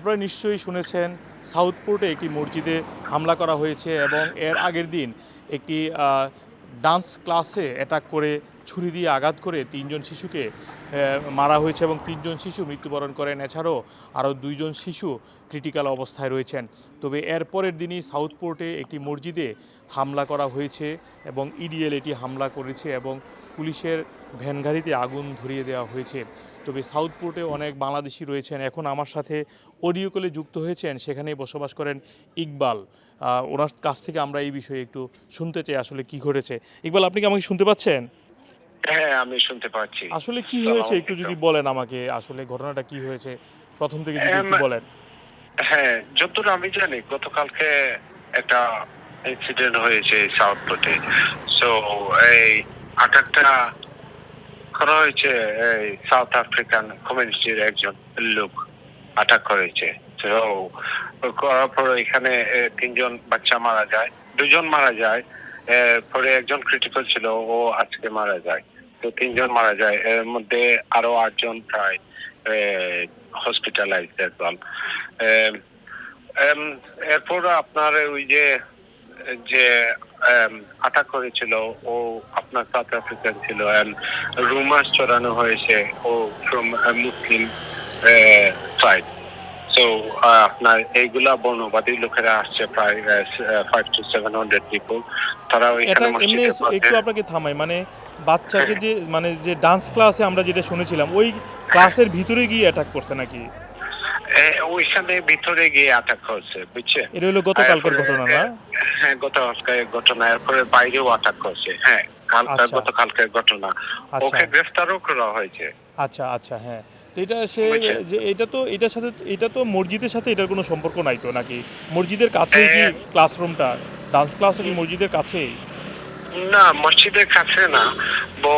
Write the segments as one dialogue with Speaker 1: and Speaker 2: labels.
Speaker 1: আপনারা নিশ্চয়ই শুনেছেন সাউথপোর্টে একটি মসজিদে হামলা করা হয়েছে এবং এর আগের দিন একটি ডান্স ক্লাসে অ্যাটাক করে, ছুরি দিয়ে আঘাত করে তিনজন শিশুকে মারা হয়েছে এবং তিনজন শিশু মৃত্যুবরণ করেন। এছাড়াও আরও দুইজন শিশু ক্রিটিক্যাল অবস্থায় রয়েছেন। তবে এর পরের দিনই সাউথপোর্টে একটি মসজিদে হামলা করা হয়েছে এবং ইডিএল এটি হামলা করেছে এবং পুলিশের ভ্যান গাড়িতে আগুন ধরিয়ে দেওয়া হয়েছে। তবে সাউথপোর্টে অনেক বাংলাদেশি রয়েছেন। এখন আমার সাথে অডিও কলে যুক্ত হয়েছেন। সেখানেই বসবাস করেন ইকবাল। ওনার কাছ থেকে আমরা এই বিষয়ে একটু শুনতে চাই আসলে কি ঘটেছে। ইকবাল আপনি কি আমাকে শুনতে পাচ্ছেন?
Speaker 2: হ্যাঁ আমি শুনতে পাচ্ছি।
Speaker 1: আসলে কি হয়েছে? একটু যদি বলেন আমাকে আসলে ঘটনাটা কি হয়েছে। প্রথম থেকে যদি একটু বলেন।
Speaker 2: হ্যাঁ যতদূর আমি জানি গতকালকে একটা ইনসিডেন্ট হয়েছে সাউথ পোর্টে। সো এই আটাকটা করা হয়েছে এই সাউথ আফ্রিকান কমিউনিটির একজন লোক আটাক করেছে। তো করার পর এখানে তিনজন বাচ্চা মারা যায়, দুজন মারা যায় পরে একজন ক্রিটিক্যাল ছিল, ও আজকে মারা যায়। তো তিনজন মারা যায়, এর মধ্যে আরও আটজন প্রায় হসপিটালাইজড একদম এরপর আপনার ওই যে যে আটাক করেছিল ও আপনার সাউথ আফ্রিকান ছিল রুমার্স চড়ানো হয়েছে ও ফ্রম মুসলিম সাইড সো আপনার এইগুলা বর্ণবাদী লোকেরা আসছে প্রায় five to seven hundred people তারা
Speaker 1: এটা এমনি একটু আপনাকে থামাই মানে বাচ্চাকে যে মানে যে ডান্স ক্লাসে আমরা যেটা শুনেছিলাম ওই ক্লাসের ভিতরে গিয়ে অ্যাটাক করছে নাকি?
Speaker 2: ওইখানে ভিতরে গিয়ে আটাক হয়েছে বুঝছে
Speaker 1: এটা হলো গতকালকের ঘটনা না?
Speaker 2: হ্যাঁ গতকালকের ঘটনা এরপরে বাইরেও আটাক করছে হ্যাঁ
Speaker 1: আচ্ছা।
Speaker 2: গতকালকের ঘটনা।
Speaker 1: আচ্ছা।
Speaker 2: ওকে গ্রেফতারও করা হয়েছে।
Speaker 1: আচ্ছা আচ্ছা হ্যাঁ। এটা সে যে এটা তো এটার সাথে এটা তো মসজিদের সাথে এটার কোনো সম্পর্ক নাই তো নাকি? মসজিদের কাছেই কি। ক্লাসরুমটা ডান্স ক্লাস কি মসজিদের কাছেই?
Speaker 2: না মসজিদের কাছে না বো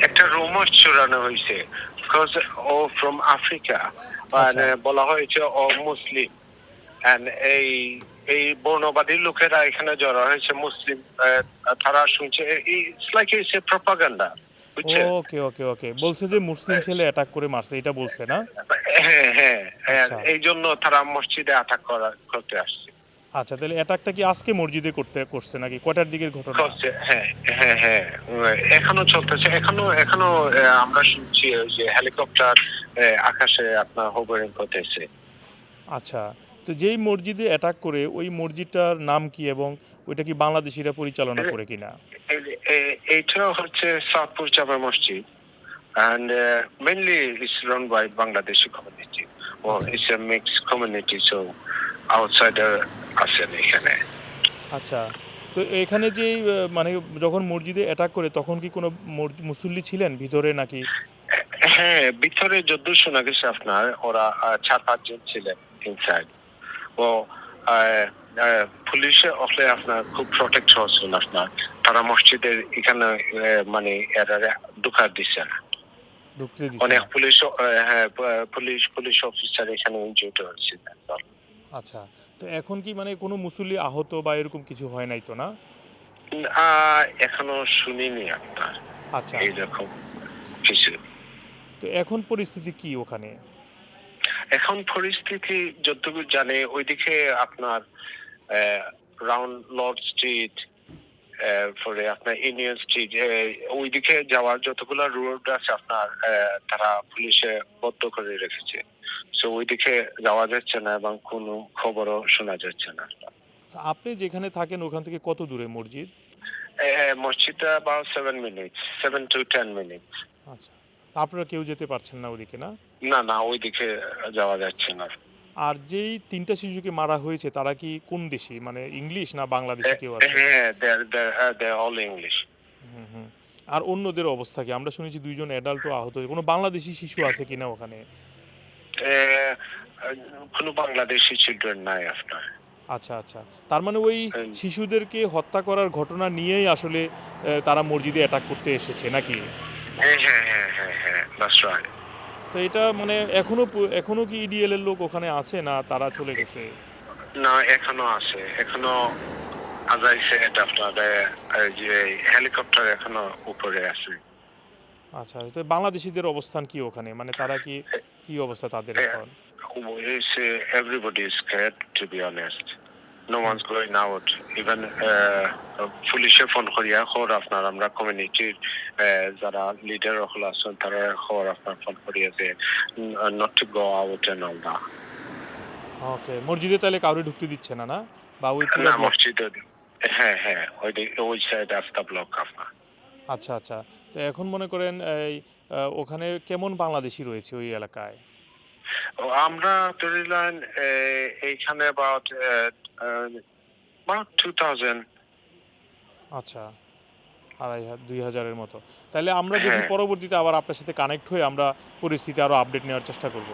Speaker 2: একটা রুমার চুরানো হয়েছে বিকজ ও ফ্রম আফ্রিকা মানে বলা হয়েছে ও মুসলিম। এই এই বর্ণবাদী লোকেরা এখানে জড়ো হয়েছে মুসলিম তারা শুনছে। It's like it's a propaganda
Speaker 1: okay okay okay বলছে যে মুসলিম ছেলে অ্যাটাক করে মারছে এটা বলছে না?
Speaker 2: হ্যাঁ হ্যাঁ হ্যাঁ।
Speaker 1: আচ্ছা।
Speaker 2: এই জন্য তারা মসজিদে আটাক করা করতে আসছে।
Speaker 1: আচ্ছা তাহলে অ্যাটাকটা কি আজকে মসজিদে করতে করছে নাকি? কটার দিকের ঘটনা?
Speaker 2: হ্যাঁ হ্যাঁ হ্যাঁ। এখনও চলতেছে। এখনও এখনও আমরা শুনছি যে হেলিকপ্টার আকাশে আপনার হোভারিং করতেছে
Speaker 1: আচ্ছা তো যেই মসজিদে অ্যাটাক করে ওই মসজিদটার নাম কি এবং ওইটা কি বাংলাদেশিরা পরিচালনা করে কিনা?
Speaker 2: এই- এই- এইটা হচ্ছে সাতপুর জামা Masjid. And uh, mainly it's run by Bangladeshi community or
Speaker 1: আচ্ছা।
Speaker 2: it's a mixed community so outsider আছেন এখানে।
Speaker 1: আচ্ছা তো এখানে যে মানে যখন মসজিদে অ্যাটাক করে তখন কি কোনো মুসল্লি ছিলেন ভিতরে নাকি?
Speaker 2: হ্যাঁ ভিতরে যদ্দূর শোনা গেছে আপনার ওরা চার পাঁচজন ছিলেন ইনসাইড ও পুলিশে আসলে আপনার খুব প্রোটেক্ট হচ্ছিল আপনার। তারা মসজিদের এখানে মানে এরা দিচ্ছে না অনেক পুলিশ হ্যাঁ পুলিশ পুলিশ অফিসার এখানে ইনজিউড হয়েছে
Speaker 1: আচ্ছা তো এখন কি মানে কোনো মুসল্লি আহত বা এরকম কিছু হয় নাই তো না?
Speaker 2: এখনও শুনিনি আপনার।
Speaker 1: আচ্ছা।
Speaker 2: এইরকম কিছু।
Speaker 1: তো এখন পরিস্থিতি কি ওখানে?
Speaker 2: এখন পরিস্থিতি যতটুকু জানে ওইদিকে আপনার রাউন্ড লর্ড স্ট্রিট পরে আপনার ইউনিয়ন স্ট্রিট ওইদিকে যাওয়ার যতগুলো রোড আছে আপনার তারা পুলিশে বদ্ধ করে রেখেছে। সো ওইদিকে যাওয়া যাচ্ছে না এবং কোনো খবরও শোনা যাচ্ছে না।
Speaker 1: তো আপনি যেখানে থাকেন ওখান থেকে কত দূরে মসজিদ?
Speaker 2: মসজিদটা about seven minute seven to ten minute
Speaker 1: আচ্ছা। তা আপনারা কেউ যেতে পারছেন না ওদিকে না?
Speaker 2: না না ওইদিকে যাওয়া যাচ্ছে না।
Speaker 1: আর যেই তিনটা শিশুকে মারা হয়েছে তারা কি কোন দেশি? মানে ইংলিশ না বাংলাদেশি কেউ আছে?
Speaker 2: হ্যাঁ দে অল ইংলিশ
Speaker 1: হুম হুম। আর অন্যদের অবস্থা কি? আমরা শুনেছি দুইজন অ্যাডাল্টও আহত। হয়েছে কোনো বাংলাদেশি শিশু আছে কিনা ওখানে?
Speaker 2: কোনো বাংলাদেশি চিলড্রেন নাই আপনার।
Speaker 1: আচ্ছা আচ্ছা। তার মানে ওই শিশুদেরকে হত্যা করার ঘটনা নিয়েই আসলে তারা মসজিদে অ্যাটাক করতে এসেছে নাকি?
Speaker 2: হ্যাঁ হ্যাঁ হ্যাঁ।
Speaker 1: তো এটা মানে এখনও এখনও কি ইডিএল এর লোক ওখানে আছে না তারা চলে গেছে?
Speaker 2: না এখনও আছে। এখনও আজাইছে এটা আপনার আহ, এই যে হেলিকপ্টার এখনও উপরে আছে।
Speaker 1: আচ্ছা তো বাংলাদেশিদের অবস্থান কি ওখানে? মানে তারা কি কি অবস্থা তাদের। এখন?
Speaker 2: everybody is scared, to be honest. No one's going out. Even uh, পুলিশে ফোন করিয়া খবর আপনার আমরা কমিউনিটির যারা লিডার হল আছেন তারা খবর আপনার ফোন করিয়েছে not to go out and all the
Speaker 1: okay মসজিদে তাহলে কাউরে ঢুকতে দিচ্ছে না না? বা ওই
Speaker 2: না মসজিদে হ্যাঁ হ্যাঁ ওই ওই সাইড রাস্তা ব্লক আপনার
Speaker 1: আচ্ছা আচ্ছা। তো এখন মনে করেন ওখানে কেমন বাংলাদেশি রয়েছে ওই এলাকায়?
Speaker 2: আমরা ধরিলেন এইখানে uh, about
Speaker 1: আচ্ছা আড়াই দুই হাজারের মতো। তাহলে আমরা দেখি
Speaker 2: হ্যাঁ।
Speaker 1: পরবর্তীতে আবার আপনার সাথে কানেক্ট হয়ে আমরা পরিস্থিতি আরও আপডেট নেওয়ার চেষ্টা করব।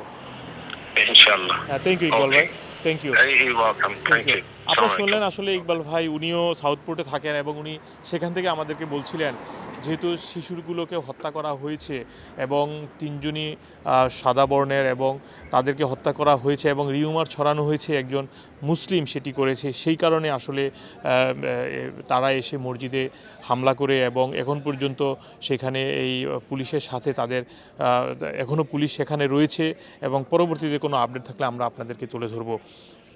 Speaker 1: হ্যাঁ থ্যাংক ইউ ইকবাল ভাই। Thank you
Speaker 2: welcome thank you
Speaker 1: আপনারা শুনলেন আসলে ইকবাল ভাই উনিও সাউথপোর্টে থাকেন এবং উনি সেখান থেকে আমাদেরকে বলছিলেন যেহেতু শিশুগুলোকে হত্যা করা হয়েছে এবং তিনজনই সাদা বর্ণের এবং তাদেরকে হত্যা করা হয়েছে এবং রিউমার ছড়ানো হয়েছে, একজন মুসলিম সেটি করেছে। সেই কারণে আসলে তারা এসে মসজিদে হামলা করে এবং এখন পর্যন্ত সেখানে এই পুলিশের সাথে তাদের এখনও পুলিশ সেখানে রয়েছে এবং পরবর্তীতে কোনো আপডেট থাকলে আমরা আপনাদেরকে তুলে ধরবো।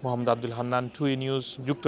Speaker 1: মোহাম্মদ আব্দুল হান্নান টু নিউজ যুক্ত